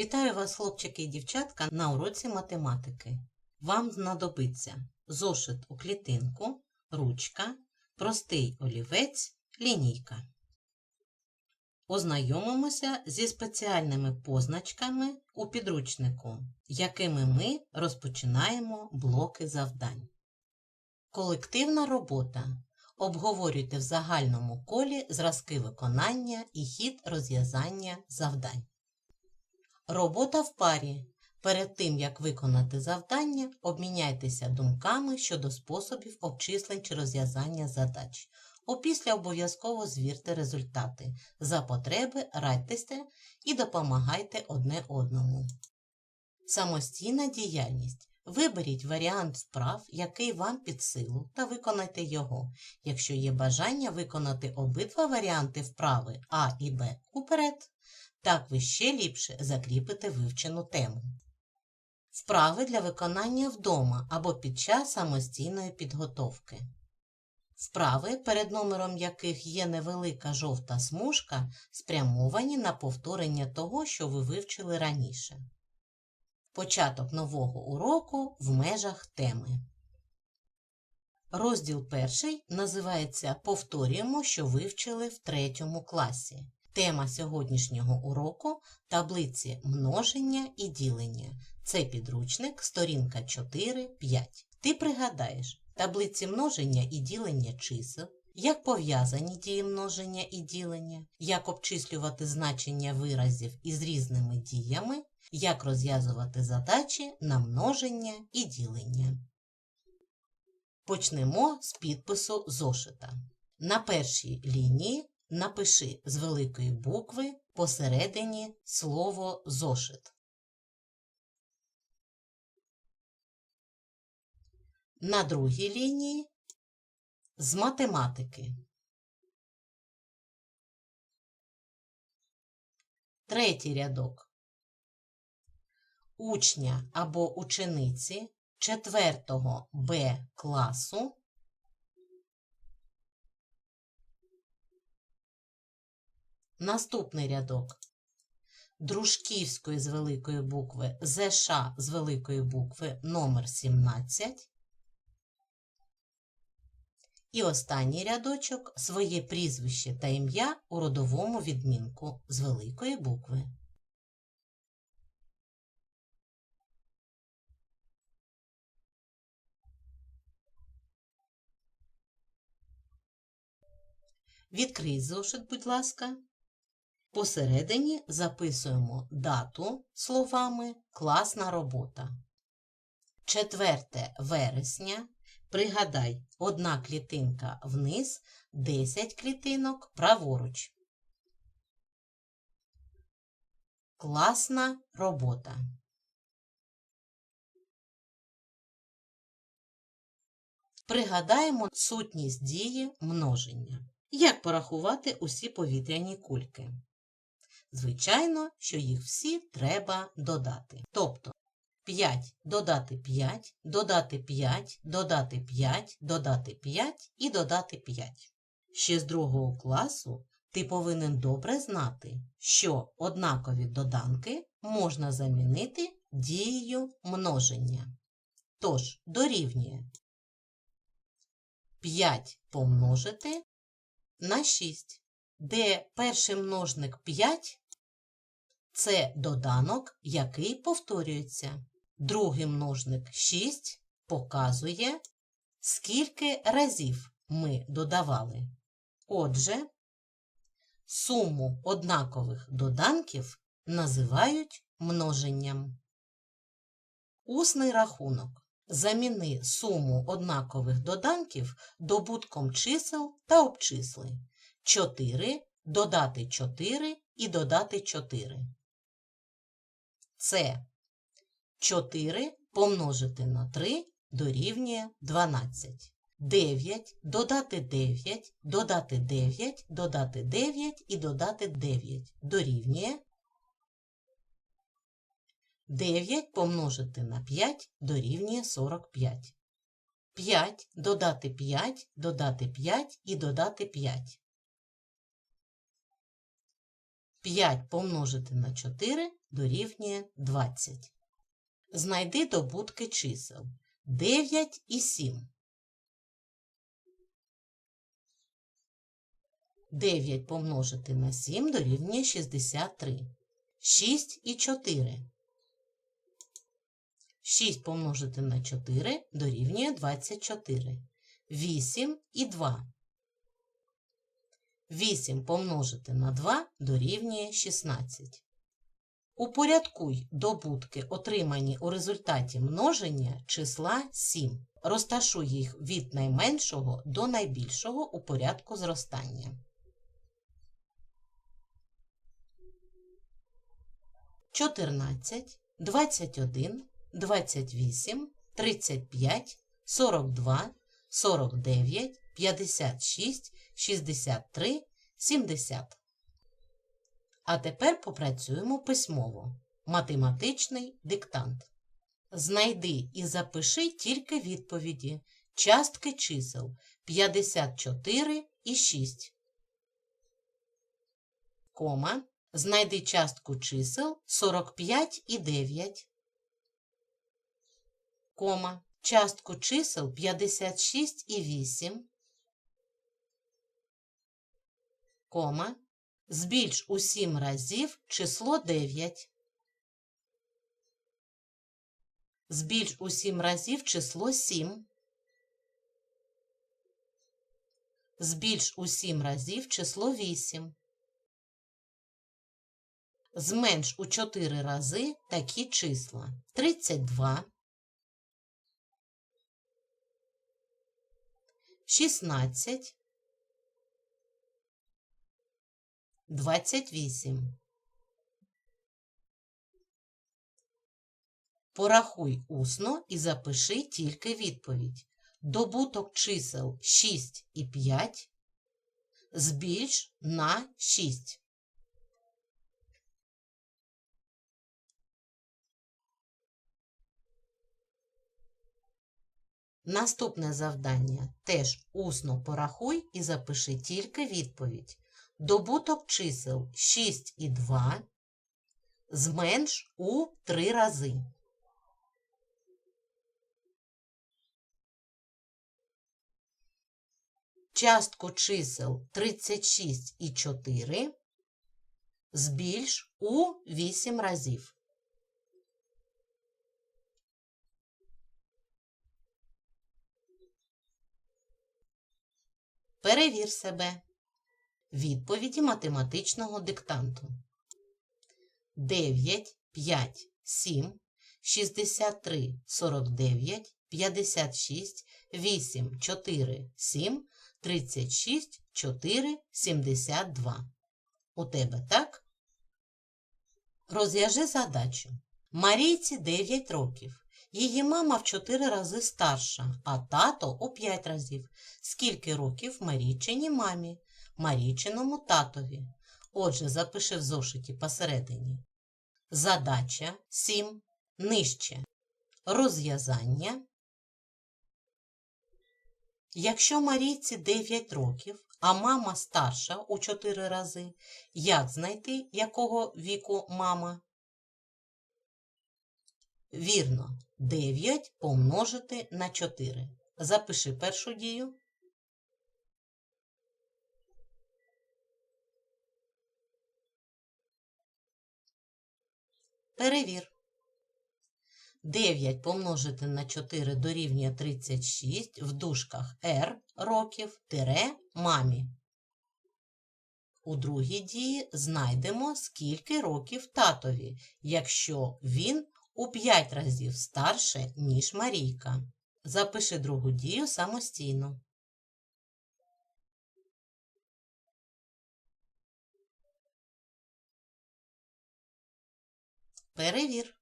Вітаю вас, хлопчики і дівчатка, на уроці математики. Вам знадобиться зошит у клітинку, ручка, простий олівець, лінійка. Ознайомимося зі спеціальними позначками у підручнику, якими ми розпочинаємо блоки завдань. Колективна робота. Обговорюйте в загальному колі зразки виконання і хід розв'язання завдань. Робота в парі. Перед тим, як виконати завдання, обміняйтеся думками щодо способів обчислень чи розв'язання задач. Опісля обов'язково звірте результати. За потреби радьтеся і допомагайте одне одному. Самостійна діяльність. Виберіть варіант вправ, який вам під силу, та виконайте його. Якщо є бажання виконати обидва варіанти вправи А і Б уперед. Так ви ще ліпше закріпите вивчену тему. Вправи для виконання вдома або під час самостійної підготовки. Вправи, перед номером яких є невелика жовта смужка, спрямовані на повторення того, що ви вивчили раніше. Початок нового уроку в межах теми. Розділ перший називається Повторюємо, що вивчили в третьому класі. Тема сьогоднішнього уроку таблиці множення і ділення. Це підручник, сторінка 4-5. Ти пригадаєш таблиці множення і ділення чисел, як пов'язані дії множення і ділення, як обчислювати значення виразів із різними діями, як розв'язувати задачі на множення і ділення. Почнемо з підпису зошита. На першій лінії Напиши з великої букви посередині слово зошит. На другій лінії з математики. Третій рядок. Учня або учениці 4 Б класу Наступний рядок. Дружківської з великої букви ЗШ з великої букви номер 17. І останній рядочок своє прізвище та ім'я у родовому відмінку з великої букви. Відкрий зошит, будь ласка. Посередині записуємо дату словами класна робота. 4 вересня. Пригадай, одна клітинка вниз, 10 клітинок праворуч. Класна робота. Пригадаємо сутність дії множення. Як порахувати усі повітряні кульки? Звичайно, що їх всі треба додати. Тобто 5 додати 5, додати 5, додати 5, додати 5 і додати 5. Ще з другого класу ти повинен добре знати, що однакові доданки можна замінити дією множення. Тож, дорівнює 5 помножити на 6, де перший множник 5 це доданок, який повторюється. Другий множник 6 показує, скільки разів ми додавали. Отже, суму однакових доданків називають множенням. Усний рахунок. Заміни суму однакових доданків добутком чисел та обчисли. 4 додати 4 і додати 4 це 4 помножити на 3 дорівнює 12. 9 додати 9, додати 9, додати 9 і додати 9 дорівнює 9 помножити на 5 дорівнює 45. 5 додати 5, додати 5 і додати 5. 5 помножити на 4 дорівнює 20. Знайди добутки чисел 9 і 7. 9 помножити на 7 дорівнює 63. 6 і 4. 6 помножити на 4 дорівнює 24. 8 і 2. 8 помножити на 2 дорівнює 16. Упорядкуй добутки, отримані у результаті множення числа 7. Розташуй їх від найменшого до найбільшого у порядку зростання. 14, 21, 28, 35, 42, 49, 56, 63, 70. А тепер попрацюємо письмово. Математичний диктант. Знайди і запиши тільки відповіді. Частки чисел 54 і 6. Кома. Знайди частку чисел 45 і 9. Кома. Частку чисел 56 і 8. Кома. Збільш у 7 разів число 9. Збільш у 7 разів число 7. Збільш у 7 разів число 8. Зменш у 4 рази такі числа 32, 16, 28. Порахуй усно і запиши тільки відповідь. Добуток чисел 6 і 5 збільш на 6. Наступне завдання теж усно порахуй і запиши тільки відповідь. Добуток чисел 6 і 2 зменш у 3 рази. Частку чисел 36 і 4 збільш у 8 разів. Перевір себе. Відповіді математичного диктанту. 9, 5, 7, 63, 49, 56, 8, 4, 7, 36, 4, 72. У тебе так? Розв'яжи задачу. Марійці 9 років. Її мама в 4 рази старша, а тато у 5 разів. Скільки років Марійчині мамі? Марійчиному татові. Отже, запиши в зошиті посередині. Задача 7. Нижче. Розв'язання. Якщо Марійці 9 років, а мама старша у 4 рази, як знайти, якого віку мама? Вірно, 9 помножити на 4. Запиши першу дію. Перевір. 9 помножити на 4 дорівнює 36 в дужках R років тире мамі. У другій дії знайдемо, скільки років татові, якщо він у 5 разів старше, ніж Марійка. Запиши другу дію самостійно. Перевір.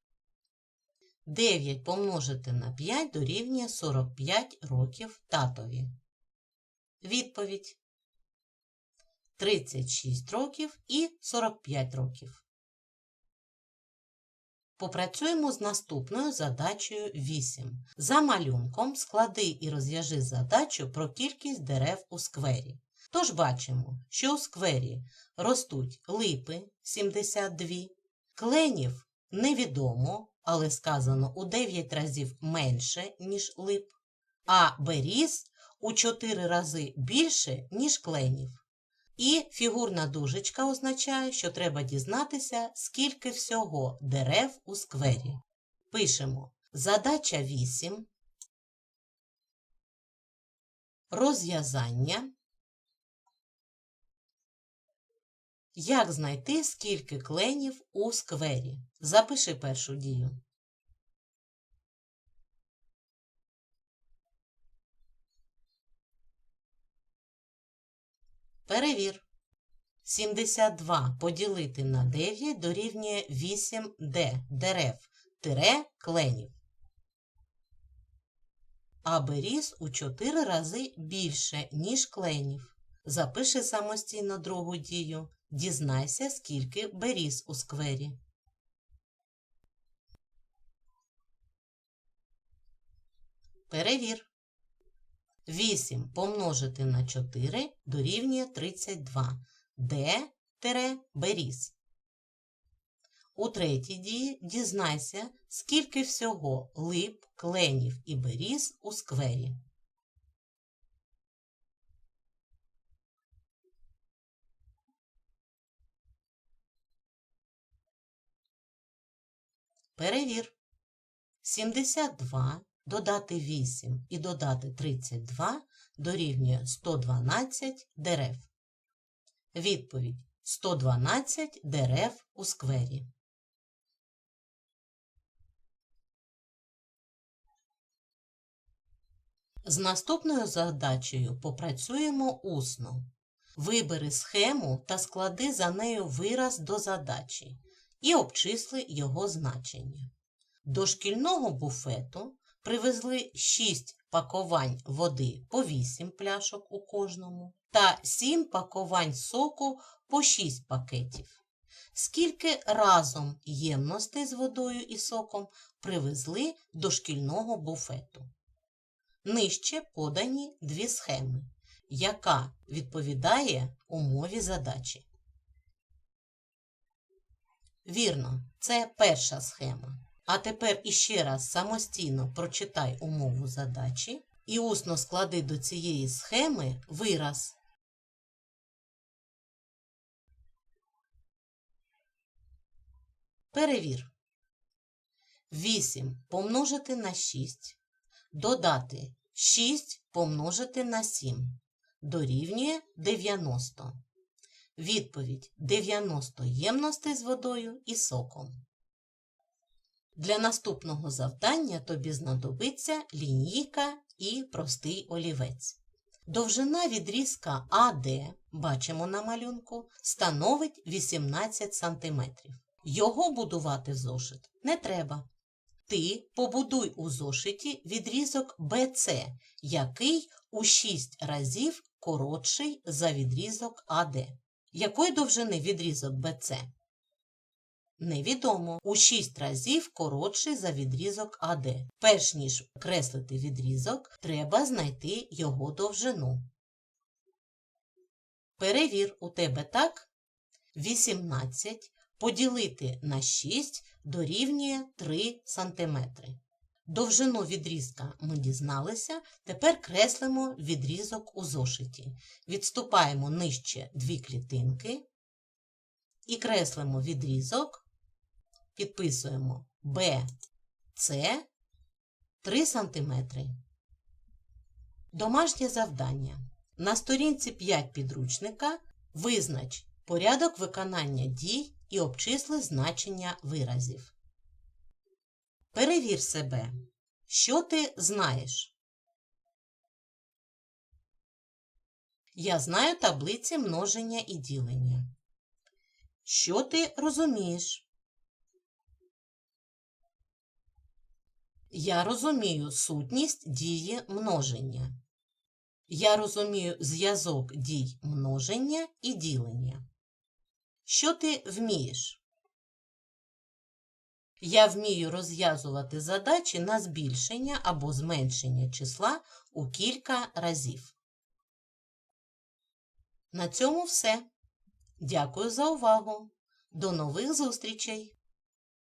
9 помножити на 5 дорівнює 45 років татові. Відповідь 36 років і 45 років. Попрацюємо з наступною задачею 8. За малюнком склади і розв'яжи задачу про кількість дерев у сквері. Тож бачимо, що у сквері ростуть липи 72, Кленів невідомо, але сказано у 9 разів менше, ніж лип, а беріз у 4 рази більше, ніж кленів. І фігурна дужечка означає, що треба дізнатися, скільки всього дерев у сквері. Пишемо задача 8, розв'язання. Як знайти, скільки кленів у сквері? Запиши першу дію. Перевір. 72 поділити на 9 дорівнює 8D дерев тире кленів. А беріз у 4 рази більше, ніж кленів. Запиши самостійно другу дію. Дізнайся, скільки беріз у сквері. Перевір. 8 помножити на 4 дорівнює 32. Де тире беріз. У третій дії дізнайся, скільки всього лип, кленів і беріз у сквері. Перевір. 72 додати 8 і додати 32 дорівнює 112 дерев. Відповідь 112 дерев у сквері. З наступною задачею попрацюємо усно. Вибери схему та склади за нею вираз до задачі і обчисли його значення. До шкільного буфету привезли 6 пакувань води по 8 пляшок у кожному та 7 пакувань соку по 6 пакетів. Скільки разом ємностей з водою і соком привезли до шкільного буфету? Нижче подані дві схеми, яка відповідає умові задачі. Вірно, це перша схема. А тепер іще раз самостійно прочитай умову задачі і усно склади до цієї схеми вираз. Перевір. 8 помножити на 6, додати 6 помножити на 7 дорівнює 90. Відповідь 90 ємностей з водою і соком. Для наступного завдання тобі знадобиться лінійка і простий олівець. Довжина відрізка АД, бачимо на малюнку, становить 18 см. Його будувати в зошит не треба. Ти побудуй у зошиті відрізок БЦ, який у 6 разів коротший за відрізок АД. Якої довжини відрізок БЦ? Невідомо. У 6 разів коротший за відрізок АД. Перш ніж креслити відрізок, треба знайти його довжину. Перевір, у тебе так? 18 поділити на 6 дорівнює 3 см. Довжину відрізка ми дізналися, тепер креслимо відрізок у зошиті. Відступаємо нижче дві клітинки і креслимо відрізок, підписуємо BC 3 см. Домашнє завдання. На сторінці 5 підручника визнач порядок виконання дій і обчисли значення виразів. Перевір себе. Що ти знаєш? Я знаю таблиці множення і ділення. Що ти розумієш? Я розумію сутність дії множення. Я розумію зв'язок дій множення і ділення. Що ти вмієш? Я вмію розв'язувати задачі на збільшення або зменшення числа у кілька разів. На цьому все. Дякую за увагу. До нових зустрічей!